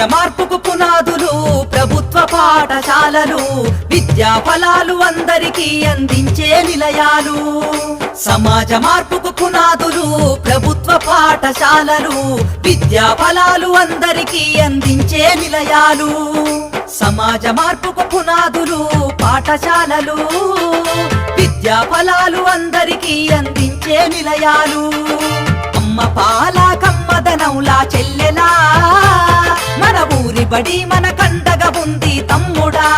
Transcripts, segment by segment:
సమాజ మార్పుకు పునాదులు ప్రభుత్వ పాఠశాలలు విద్యా ఫలాలు అందరికీ అందించే నిలయాలు. సమాజ మార్పుకు పునాదులు ప్రభుత్వ పాఠశాలలు విద్యా ఫలాలు అందరికీ అందించే నిలయాలు. సమాజ మార్పుకు పునాదులు పాఠశాలలు విద్యా ఫలాలు అందరికీ అందించే నిలయాలు. అమ్మ పాల కమ్మదనంలా చెల్లెలా ఊరి మన కండగ ఉంది తమ్ముడా.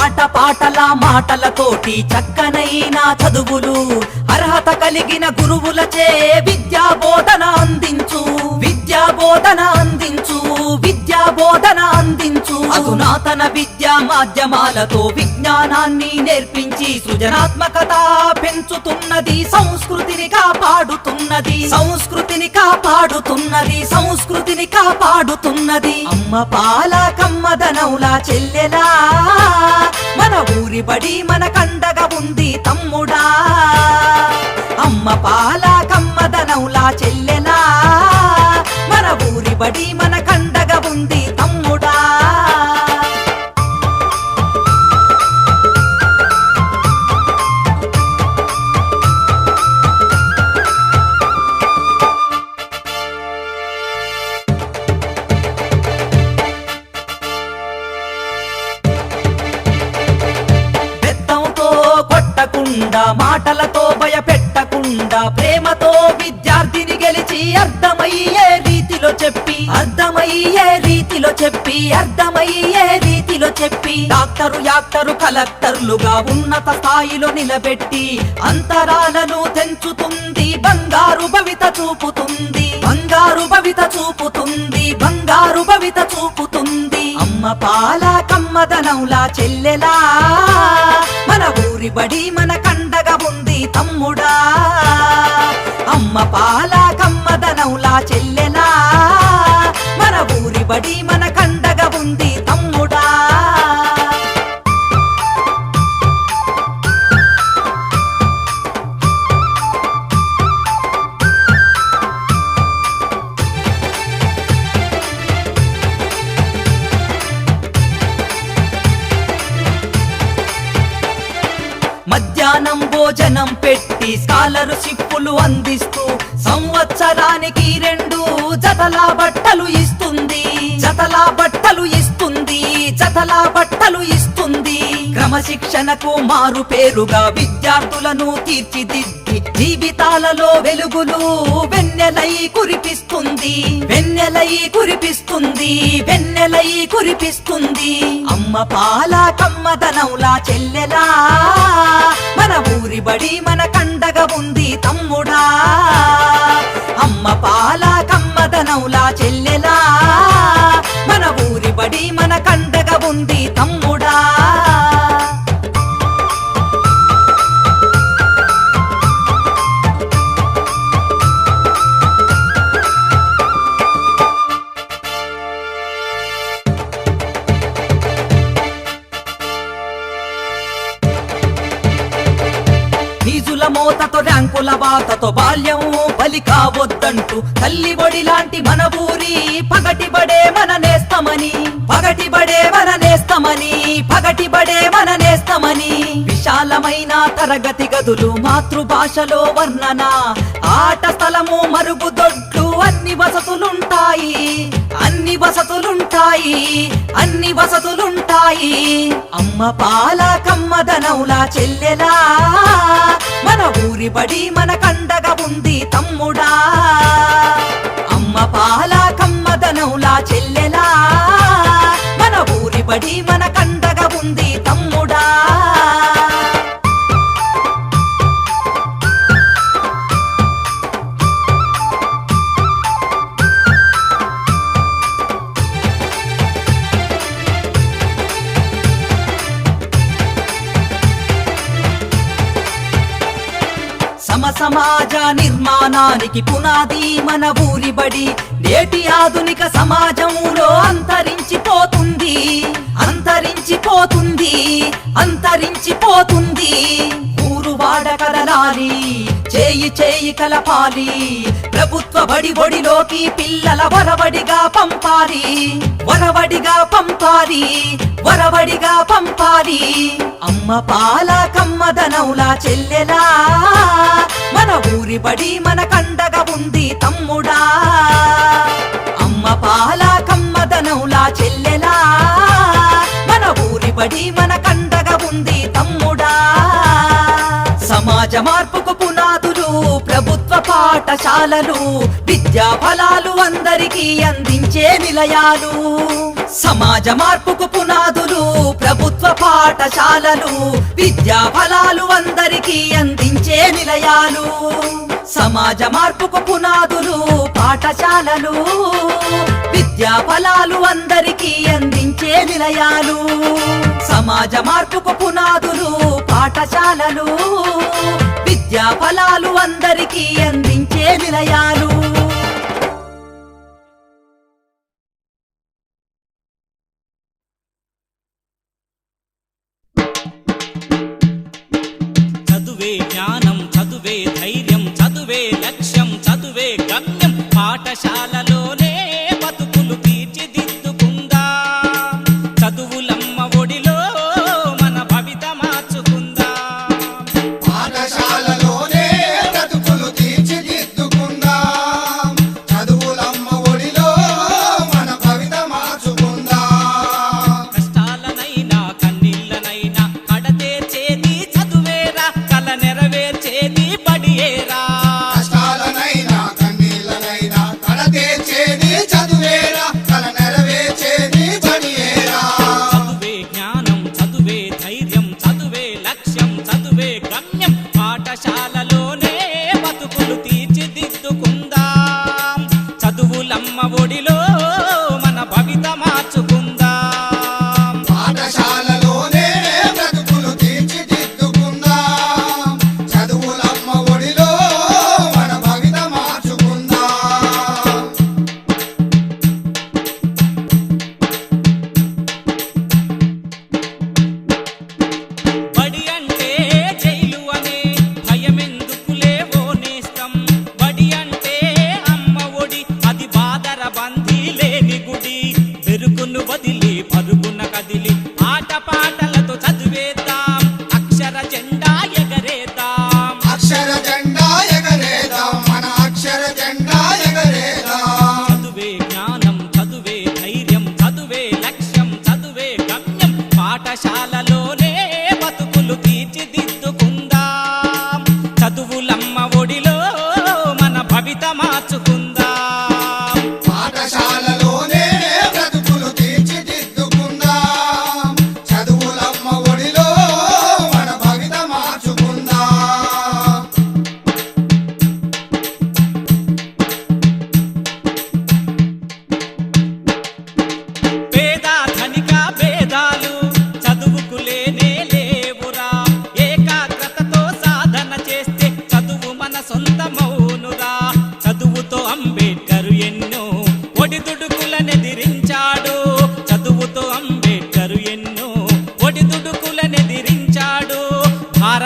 ఆట పాటల మాటలతోటి చక్కనైన చదువులు అర్హత కలిగిన గురువులచే విద్యా బోధన అందించు. విద్యా బోధన అందించు. విద్యా బోధన అందించు. అధునాతన విద్యా మాధ్యమాలతో విజ్ఞానాన్ని నేర్పించి సృజనాత్మకత పెంచుతున్నది సంస్కృతిని కాపాడుతున్నది. సంస్కృతిని కాపాడుతున్నది సంస్కృతిని కాపాడుతున్నది. అమ్మ పాల కమ్మదనవులా చెల్లెలా మన ఊరి బడి మన కండ ఊరి బడి మన కండగా ఉంది తమ్ముడా. బెత్తంతో కొట్టకుండా మాటలతో భయపెట్టకుండా ప్రేమతో విద్యార్థిని గెలిచి అర్థమయ్యే రీతిలో చెప్పి అర్థమయ్యే రీతిలో చెప్పి అర్థమయ్యే రీతిలో చెప్పి డాక్టరు యాక్టరు కలెక్టర్లుగా ఉన్నత స్థాయిలో నిలబెట్టి అంతరాలను తెంచుతుంది బంగారు భవిత చూపుతుంది బంగారు భవిత చూపుతుంది బంగారు భవిత చూపుతుంది. అమ్మ పాల కమ్మదనౌలా చెల్లెలా మన ఊరి బడి మన కండగా ఉంది తమ్ముడా. అమ్మ పాల కమ్మదనౌలా చెల్లెనా? మన ఊరి బడి మన కన్ను భోజనం పెట్టి స్కాలర్ షిప్పులు అందిస్తూ సంవత్సరానికి రెండు జతల బట్టలు ఇస్తుంది. జతల బట్టలు ఇస్తుంది జతల బట్టలు ఇస్తుంది. క్రమశిక్షణకు మారు పేరుగా విద్యార్థులను తీర్చిదిద్ది జీవితాలలో వెలుగులు వెన్నెలై కురిపిస్తుంది. వెన్నెలై కురిపిస్తుంది వెన్నెలై కురిపిస్తుంది. అమ్మ పాల కమ్మదనౌలా చెల్లెలా. మన ఊరి బడి మన కండగ ఉంది తమ్ముడా. అమ్మ పాల కమ్మదనౌలా చెల్లెలా. మన ఊరి బడి మన కండగ ఉంది ర్యాంకుల బాల్యం బలి కావద్దంటూ తల్లి బడి లాంటి మన ఊరి పగటి బడే మన నేస్తమని. పగటి బడే మననేస్తామని పగటి బడే మననేస్తామని విశాలమైన తరగతి గదులు మాతృభాషలో వర్ణన. ఆట స్థలము మరుగుదొడ్లు అన్ని వసతులుంటాయి. అన్ని వసతులుంటాయి అన్ని వసతులుంటాయి. అమ్మ పాల కమ్మదనౌలా చెల్లెలా. మన ఊరి బడి మన కండగా ఉంది తమ్ముడా. అమ్మ పాల కమ్మదనౌలా చెల్లెలా. ఊరి బడి మన కండగా ఉంది తమ్ముడా. సమాజ నిర్మాణానికి పునాది మన ఊరి బడి నేటి ఆధునిక సమాజంలో అంతరించిపోతుంది. అంతరించిపోతుంది అంతరించిపోతుంది. ఊరు వాడ కదలాలి చేయి చేయి కలపాలి. ప్రభుత్వ బడి ఒడిలోకి పిల్లల వరవడిగా పంపాలి. వరవడిగా పంపాలి వరవడిగా పంపాలి. అమ్మ పాల కమ్మదనౌలా చెల్లెలా. మన ఊరి బడి మన కండగా ఉంది తమ్ముడా. అమ్మ పాల కమ్మదనౌలా చెల్లె సమాజ మార్పుకు పునాదులు ప్రభుత్వ పాఠశాలలు విద్యా ఫలాలు అందరికీ అందించే నిలయాలు. సమాజ మార్పుకు పునాదులు ప్రభుత్వ పాఠశాలలు విద్యా ఫలాలు అందరికీ అందించే నిలయాలు. సమాజ మార్పుకు పునాదులు పాఠశాలలు విద్యా ఫలాలు అందరికీ అందించే నిలయాలు. సమాజ మార్పుకు పునాదులు పాఠశాలలు విద్యా ఫలాలు అందరికీ అందించే నిలయాలు. చదువే జ్ఞానం చదువే ధైర్యం చదువే లక్ష్యం చదువే గమ్యం. పాఠశాలలో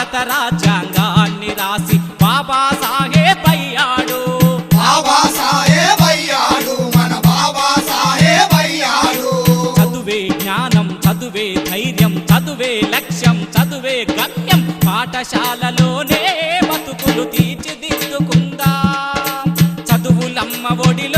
భారత రాజ్యాంగాన్ని రాసి బాబాసాహెబ్ అయ్యాడు బాబా సాహేబ్ అయ్యాడు మన బాబా సాహేబ్ అయ్యాడు చదువే జ్ఞానం చదువే ధైర్యం చదువే లక్ష్యం చదువే గమ్యం. పాఠశాలలోనే బతుకులు తీర్చిదిద్దుకుందాం. చదువులమ్మ ఒడిలో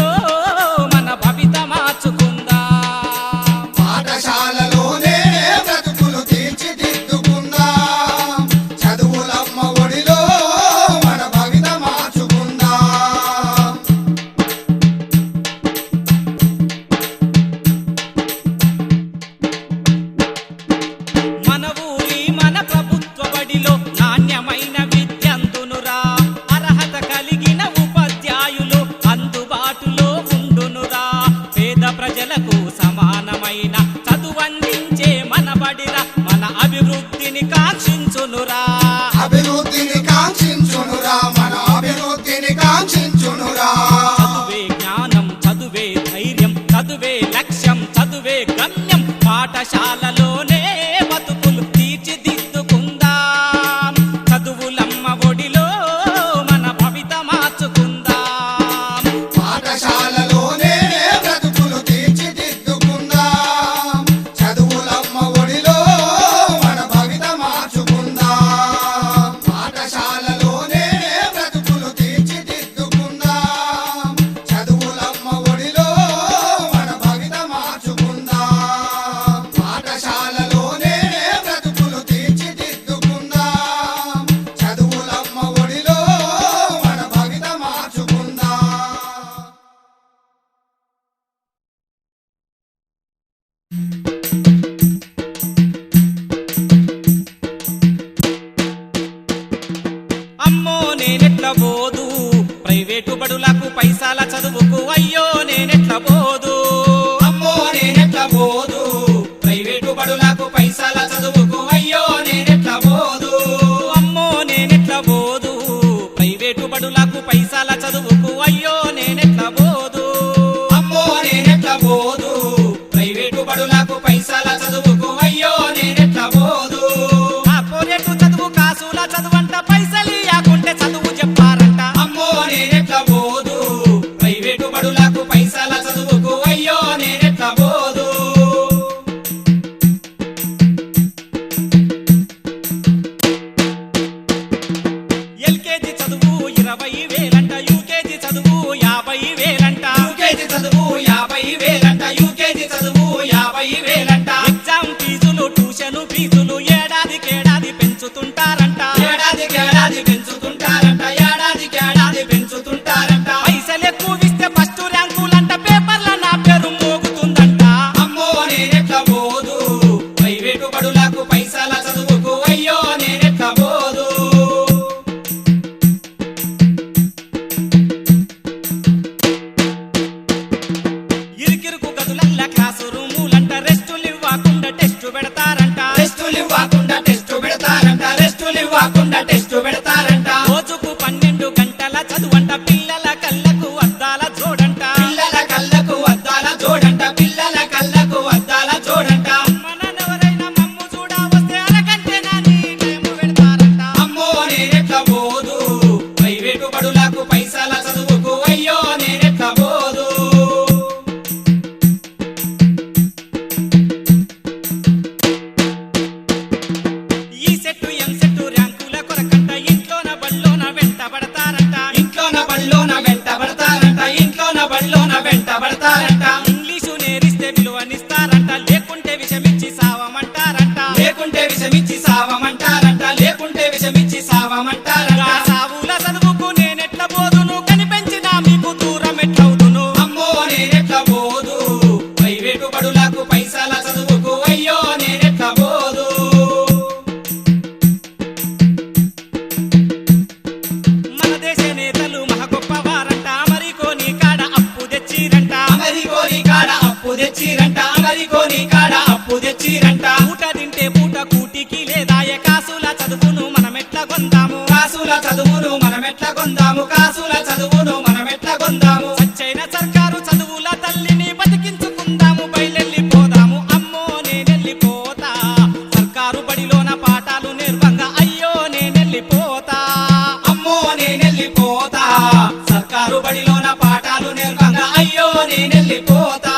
మడిరా మన అభివృద్ధిని కాంక్షించునురా. అభివృద్ధిని కాంక్షించునురా మన అభివృద్ధిని కాంక్షించునురా. చదువే జ్ఞానం చదువే ధైర్యం చదువే లక్ష్యం చదువే గమ్యం పాఠశాల పెట్టుబడులకు పోని కాడ అప్పు తెచ్చిరంట. పూట తింటే పూట కూటికి లేదాయ కాసుల చదువును మనం ఎట్లా కొందాము? కాసుల చదువును మనం ఎట్లా కొందాము? కాసుల చదువును మనం ఎట్లా కొందాము? సచ్చైన సర్కారు చదువుల తల్లిని బతికించుకుందాము. బయలెళ్ళి పోదాము అమ్మో నేనెళ్ళిపోతా. సర్కారు బడిలోన పాఠాలు నిర్వంగా అయ్యో నేనెళ్ళిపోతా. అమ్మో నేనెళ్ళిపోతా. సర్కారు బడిలోన పాఠాలు నిర్వంగా అయ్యో నేనెళ్ళిపోతా.